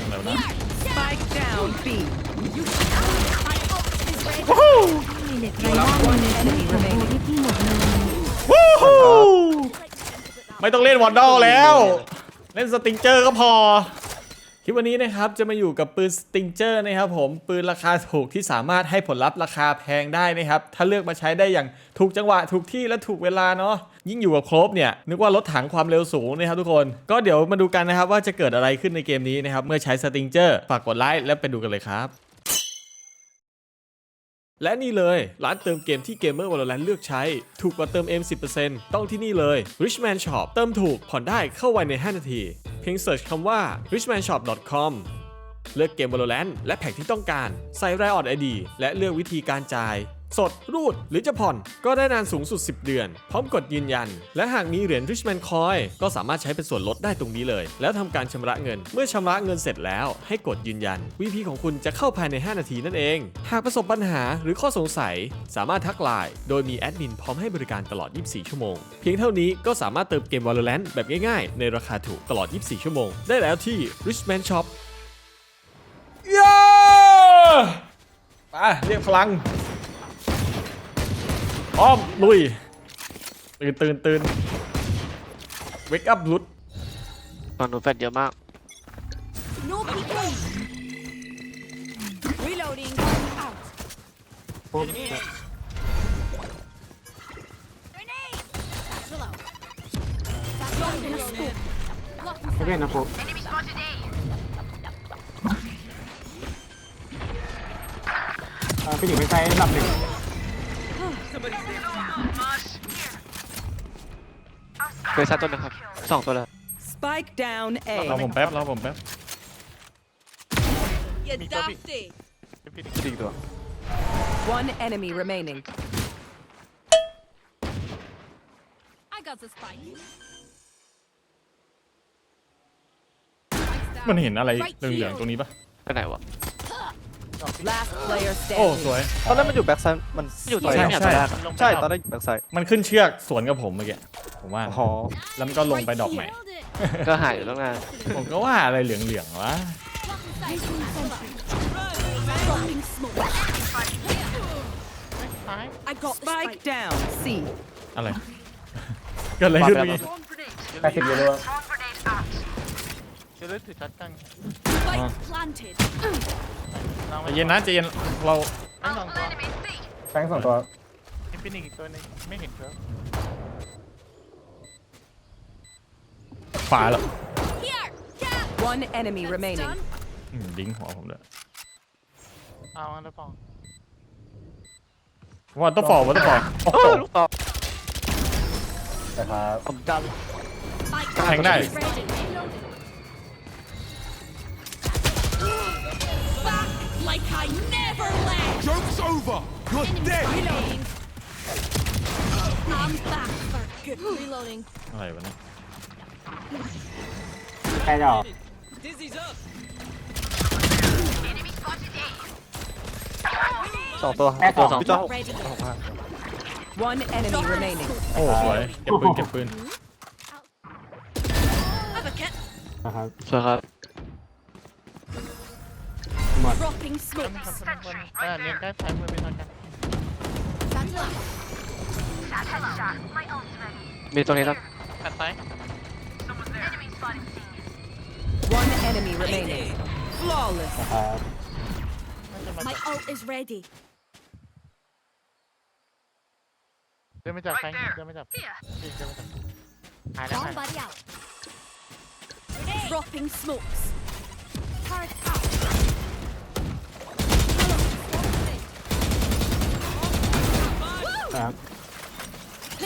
อะไรวะนะ Spike down B. One enemy remaining. วู้ฮู้ไม่ต้องเล่นวอร์ดอลแล้ว เล่นสติงเจอร์ก็พอ คลิปวันนี้นะครับจะมาอยู่กับปืนสติงเจอร์นะครับผมปืนราคาถูกที่สามารถให้ผลลัพธ์ราคาแพงได้นะครับ ถ้าเลือกมาใช้ได้อย่างถูกจังหวะถูกที่และถูกเวลาเนาะยิ่งอยู่กับครบเนี่ยนึกว่ารถถังความเร็วสูงนะครับทุกคนก็เดี๋ยวมาดูกันนะครับว่าจะเกิดอะไรขึ้นในเกมนี้นะครับเมื่อใช้สติงเจอร์ฝากกดไลค์และไปดูกันเลยครับ และนี่เลยร้านเติมเกมที่เกมเมอร์วอลเลนเลือกใช้ ถูกกว่าเติม M 10%ต้องที่นี่เลย Richman Shop เติมถูกผ่อนได้เข้าไวใน 5 นาที เพียงเสิร์ชคำว่า richmanshop.com เลือกเกม Valorant และแพ็กที่ต้องการ ใส่รายออดไอดีและเลือกวิธีการจ่าย สด รูด หรือจะผ่อน ก็ได้นานสูงสุด 10 เดือน พร้อมกดยืนยัน และหากมีเหรียญ Richman Coin ก็สามารถใช้เป็นส่วนลดได้ตรงนี้เลย แล้วทำการชำระเงิน เมื่อชำระเงินเสร็จแล้ว ให้กดยืนยัน VP ของคุณจะเข้าภายใน 5 นาทีนั่นเอง หากประสบปัญหาหรือข้อสงสัย สามารถทักไลน์โดยมีแอดมินพร้อมให้บริการตลอด 24 ชั่วโมง เพียงเท่านี้ก็สามารถเติมเกม Valorant แบบง่ายๆ ในราคาถูกตลอด 24 ชั่วโมง ได้แล้วที่ Richman Shop เย้ไปเรียกพลัง พร้อมลุย ตื่นตื่นตื่นเวกอัพลุดฝั่งหนูแฟดเยอะมาก No peeking. Reloading. Out. Grenade. Satchel out. Satchel out. Reloading. Blocking ไม่เป็นนะครูเอ่อพี่หนิงเป็นไซส์ลำหนึ่ง เคยซัดตัวหนึงครับสองตัวเลย Spike down รอ A. ผมแป๊บรอผมแป๊บ You dafty. จริงตัว One enemy remaining. I got the spike. มันเห็นอะไรเหลืองๆตรงนี้ปะไปไหนวะ Last player โอ้ standing. สวย ตอนแรกมันอยู่แบ็กไซด์มันอยู่ตรงใช่ไหนเนี่ยใช่ตอนแรกอะใช่ตอนแรกอยู่แบ็กไซด์มันขึ้นเชือกสวนกับผมเมื่อกี้ผมว่าอ๋อแล้วมันก็ลงไปดอกใหม่ ก็หายอยู่ตั้งนานผมก็ว่าอะไรเหลืองๆวะ Dropping smoke. I got the Spike spike. down C. อะไร เกิดอะไรขึ้นเมื่อกี้แปดสิบยู โร Spike planted. ใจเย็นนะใจเย็นเราแฟงสองตัวขวาแล้ว Here. Yeah. One enemy That's remaining. done. อืมดิ้งหัวผมเลยวันต้องฟอร์วันต้องฟอร์โอ้โหลูกต่อนะครับผมจ Spike แทงได้ ready. Back like I never left. Joke's over! You're Enemy dead! Reloading. I'm back for good. Reloading. อะไรวะเนี่ย ใกล้จะออก สองตัว แค่สอง พี่จ้อง Ready. One enemy remaining. โอ้สวยเก็บปืนเก็บปืน Have a kit. นะครับ ำสวยครับ Dropping smokes. Satchel out. มีตรงนี้แล้ว One enemy remaining. Flawless. นะครับ My ult is ready. เดินไม่จับใครเดินไม่จับ Here. พี่เดินไม่จับหายแล้วหายแล้ว Somebody out. Dropping smokes.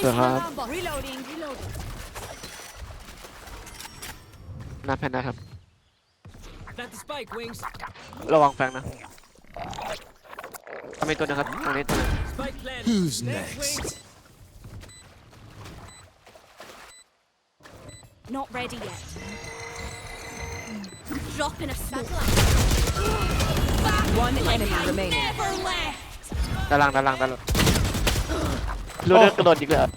Placing Uh-huh. alarm bot. Reloading. Reloading. หน้าแพนนะครับระวังแฟงนะทำไมตัวหนึงครับตรงนี้ตัวหนึง Who's next? Not ready yet. Dropping a smoke. One Like enemy I remaining. never left. ด้านล่างด้านล่างด้านล่าง รู้เรื่องกระโดดอีกเลยเหรอ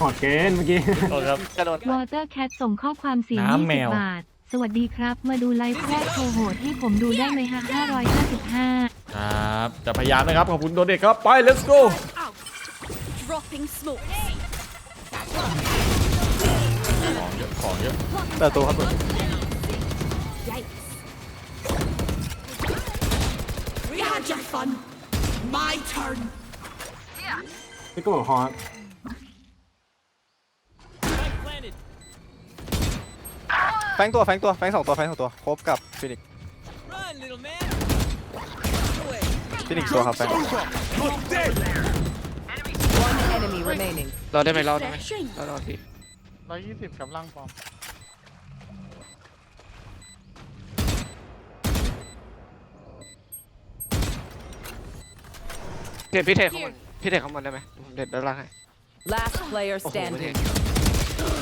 หอดเกินเมื่อกี้ โทษครับ กระโดดวอเตอร์แคทส่งข้อความเสียงน้ำแมว 20 บาท สวัสดีครับ มาดูไลฟ์แรกโชว์โหดให้ผมดูได้ไหมฮะ555 ครับจะพยายามนะครับขอบคุณโดเด็กครับไป let's go Out. Dropping smoke. ของเยอะของเยอะแต่ตัวครับตัว Yikes. We had your fun. My turn. พี่ก็บอกฮอตแฟงตัวแฟงตัวแฟงสองตัวแฟงสองตัวครบกับฟินิกฟินิกตัวครับแฟง You're dead. One enemy remaining. รอได้ไหมรอได้ไหม Refreshing. รอรอพี่ร้อยยี่สิบกับล่างปอมเด็ดพี่เทข้างบน พี่เด็กข้างบนได้ไหมผมเด็ดด้านล่างให้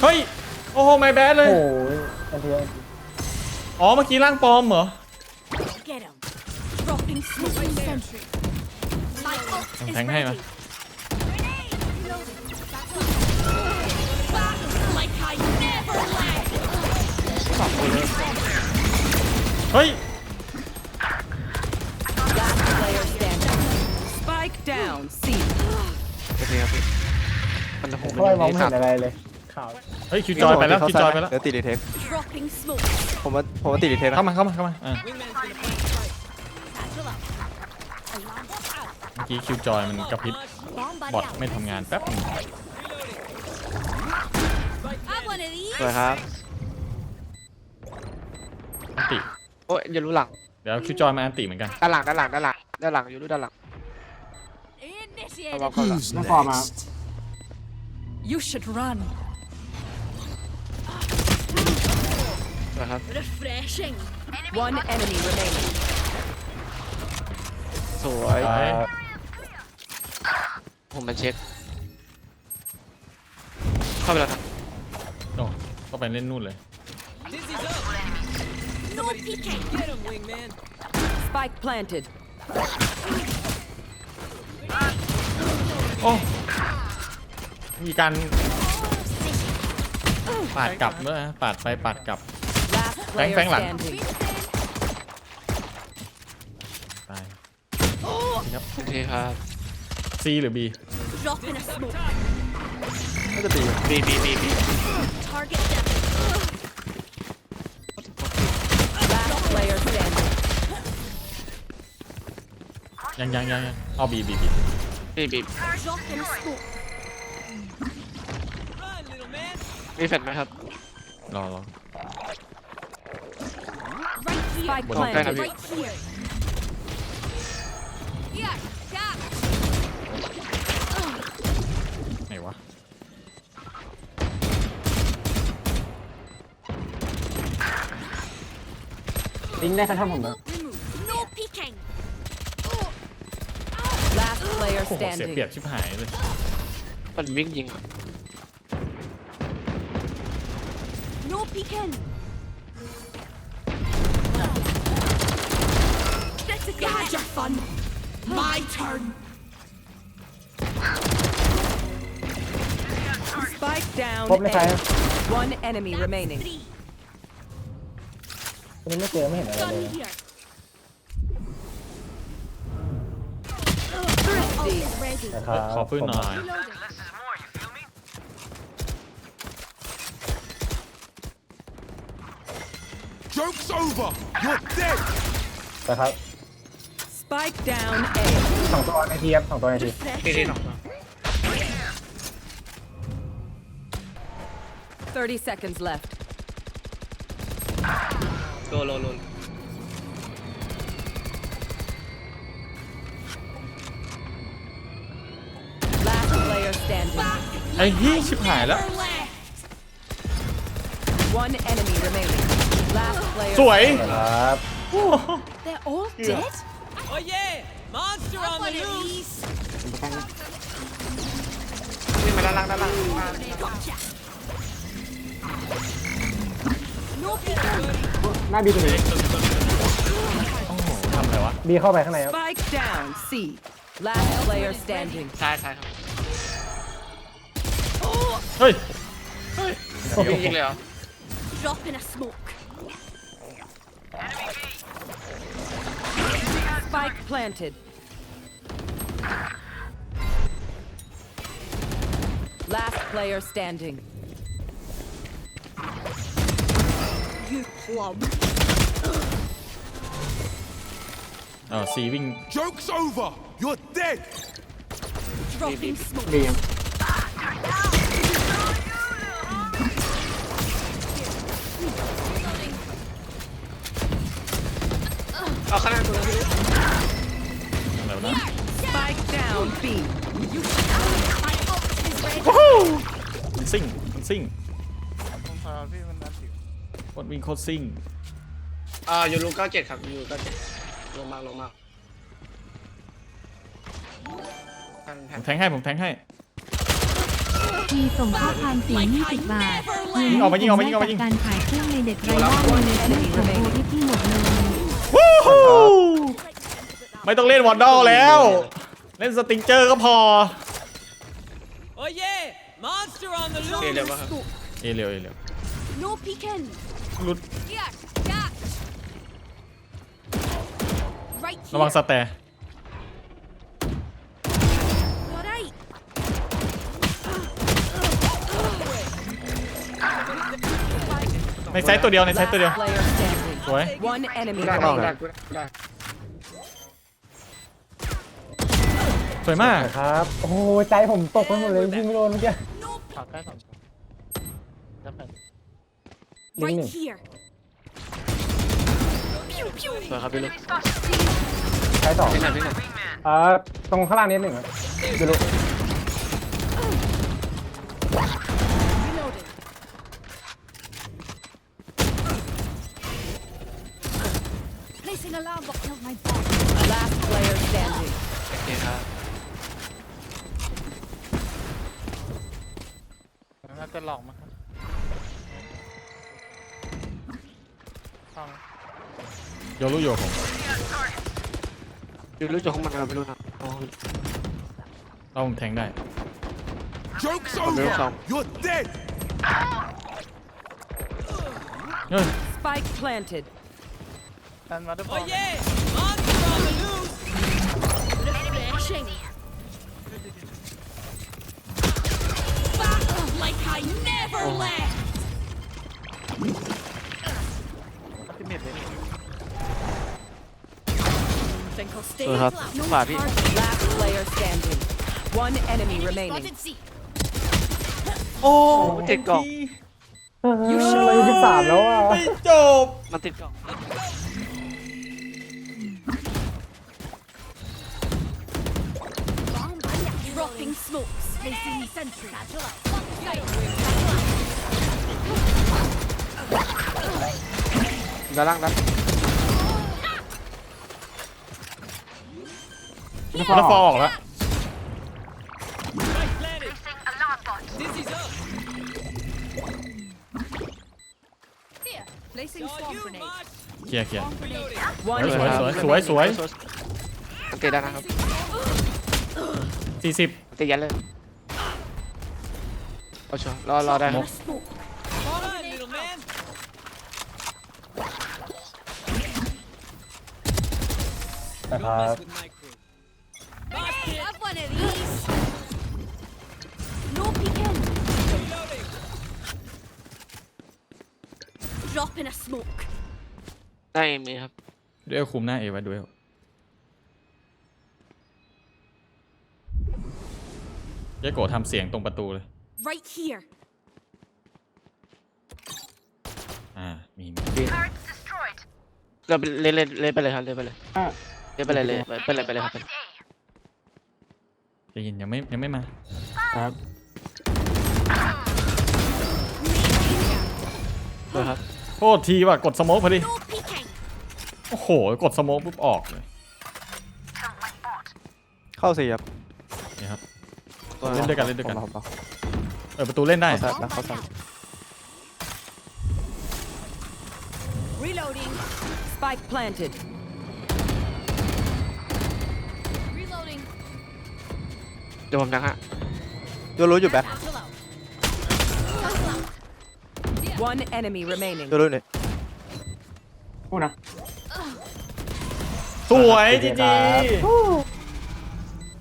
เฮ้ย โอ้โหไม่แบดเลยอ๋อ เมื่อกี้ร่างปอมเหรอ Get แทงให้ไหมาเฮ้ย ไม่สาเห็มนอะไรเลยข่าวเฮ้ยคิวจอยไปแล้วคิวจอยไปแล้วเดี๋ยวติดรีเทค Dropping smoke. ผมว่าผมว่าติดรีเทคนะเข้ามาเข้ามาเข้ามาอะ Satchel up. Alarm bot out. เมื่อกี้คิวจอยมันกระพริบ Bomb บอท buddy out. ไม่ทำงานแป๊บหนึง Have one of these. สวยครับอันติ โอ้ยอย่ารู้หลังเดี๋ยวคิวจอยมาอันติเหมือนกัน ด้านหลังด้านหลังด้านหลังด้านหลังอยู่รู้ด้านหลัง Initiated. ระวังเข้าหลัง Who's น้องฟอร์มา next? You should run. นะครับ Refreshing. One enemy remaining. สวย ไป ผมมาเช็ค เข้าไปแล้วครับ โอ้ก็ไปเล่นนู่นเลย No peeking. Spike planted. โอ้ มีการปาดกลับด้วยนะปาดไปปาดกลับ Last Phanh, player phanh lặng. standing. ตายโอเคครับ C หรือ B Drop in a smoke. น่าจะดีบีบีบีบี Target them. Last player standing. ยังยังยังยังเอา B B B บีบี Drop in a smoke. มีแฟลชไหมครับ รอรอ Right here. Spike Bueno, planted. pena, Right here. Yeah. Yeah. ไหนวะ ลิงก์ได้สักท่านผมนะ Remove. No peeking. Last player โอ้โหเสีย standing. เปรียบชิบหายเลย มันวิ่งยิงอะ No peeking. You had your fun. My turn. Spike down. ครบในไฟ A. One enemy remaining. Three. อันนี้ไม่เจอไม่เห็นอะไรเลย Done here. Thrifty. Ready. นะครับ ขอพื้นหน่อย Reloading. Joke's over. You're dead. นะครับ Spike down A. สองตัวในทีครับสองตัวในที ทีที Refreshing. สองตัว 30 seconds left. โลโลโล Last player standing. ไอ้เฮียชิบหายแล้ว Never left. One enemy remaining. Last player. สวย ครับ They're all dead? Oh yeah! Monster on the loose! วิ่งมาด้านล่างด้านล่างมา Gotcha! No peeking! หน้าบีตัวนี้โอ้โหทำอะไรวะบีเข้าไปข้างในครับ Spike down C. Last player standing. ใช่ใช่ครับเฮ้ย ยิงเลยเหรอ Drop in a smoke. Spike planted. Last player standing. You plum. Oh, see, so Joke's over! You're dead! Dropping smoke. นะ Spike down B. My ult is ready. มันซิ่งมันซิ่งผมพาพี่มันนัดอยู่โคตรวิ่งโคตรซิ่งอ่าอยู่รูเก้าเจ็ดครับอยู่เก้าเจ็ดลงมาลงมากันแผ่ผนมแทงให้ผมแทงให้ทีส่งข้อความสี20 บาทยิงออกมายิงออกมายิงออกมายิง การขายเครื่องในเด็ดไรด้าโมเลสของโอที่พี่หมดเลย ไม่ต้องเล่นวอร์ดอลแล้ว เล่นสติงเจอร์ก็พอ Oh yeah! Monster on the เร็วมากครับเอเร็วเอเร็ว No peeking. รุด Here. Yeah. Right here. ระวังสแตร์ All right. ในไซต์ตัวเดียวในไซต์ Last ตัวเดียว player standing. สวย One enemy ได้ remaining. ได้ วยมาก ครับ โอ้โหใจผมตกไปหมดเลยยิงไม่โดนเมื่อกี้ฝากใกล้สองตัวจะเป็น Right Ding. here. Pew pew. สวยครับพี่ลูกใช้สองพี่หน่อยพี่หน่อยเอ่อตรงข้างล่างนิดหนึ่งครับดูลูก Reloading. Placing alarm bot killed my bot. Last player standing. โอเคครับ น่าจะหลอกมั้งครับฟังโยรุโยผมดูรู้จักของมันกันไม่รู้นะอ๋อเราผมแทงได้ Joke's Welcome. over. You're dead. เฮ้ย Spike planted. ดันมาด้วยบอล Refreshing. Like I never left. อัลติเมทเลย Think I'll stay สวยครับ flat. No ฝากพี่ charge. Last player standing. One enemy remaining. Spotted C. โอ้ติดกล่องยูเราอยู่ที่สามแล้วอะไม่จบมันติดกล่อง Bomb Dropping smokes. Placing sentry. Satchel out. Sight. ด้านล่างด้านแล้วฟอร์ออกแล้ว Here. Placing swarm grenade. เคลียร์เคลียร์ One สวย enemy สวยสวย remaining. สวยมันติดด้านนะครับสี่สิบมันติดยันเลย เอาชัวร์รอรอได้ครับ Smoke. นะครับ Have one of these. No peeking. Drop in a smoke. ได้มีครับดูเอลคุมหน้าเอไว้ดูเอลเยโกะทำเสียงตรงประตูเลย Right here. อ่า มีมีเราเล่นเล่นเล่นไปเลยครับเล่นไปเลยอะ เล่นไปเลยเลยไปเลยไปเลยครับไปเลยใจเย็นยังไม่ยังไม่มา ครับเลยครับโทษทีว่ะกดสโมกพอดี No peeking. โอ้โห กดสโมกปุ๊บออกเลยเข้าสี่ครับนี่ครับ เล่นด้วยกันเล่นด้วยกัน ผมเอาเปิดประตูเล่นได้ เข้าสัตว์นะเข้าสัตว์ Reloading. Spike planted. Reloading. เดี๋ยวผมดังฮะโยรู้อยู่แบ็ค Satchel out. One enemy remaining. ดูดูหน่อยพูดนะ สวยคจีรับจี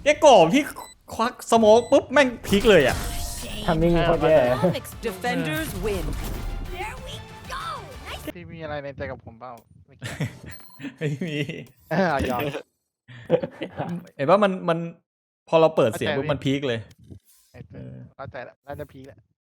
แกโกบที่ควักสโมกปุ๊บแม่งพลิกเลยอะ ทำนิ่งโคตรแย่ Defenders win. There we go. Nice พี่มีอะไรในใจกับผมเปล่าเมื่อกี้ไม่มีเออยอม เห็นว่ามันมันพอเราเปิดเสียงเข้าใจปุ๊บมันพีคเลย ไอ้เจ้าเข้าใจแล้วน่าจะพีคแหละ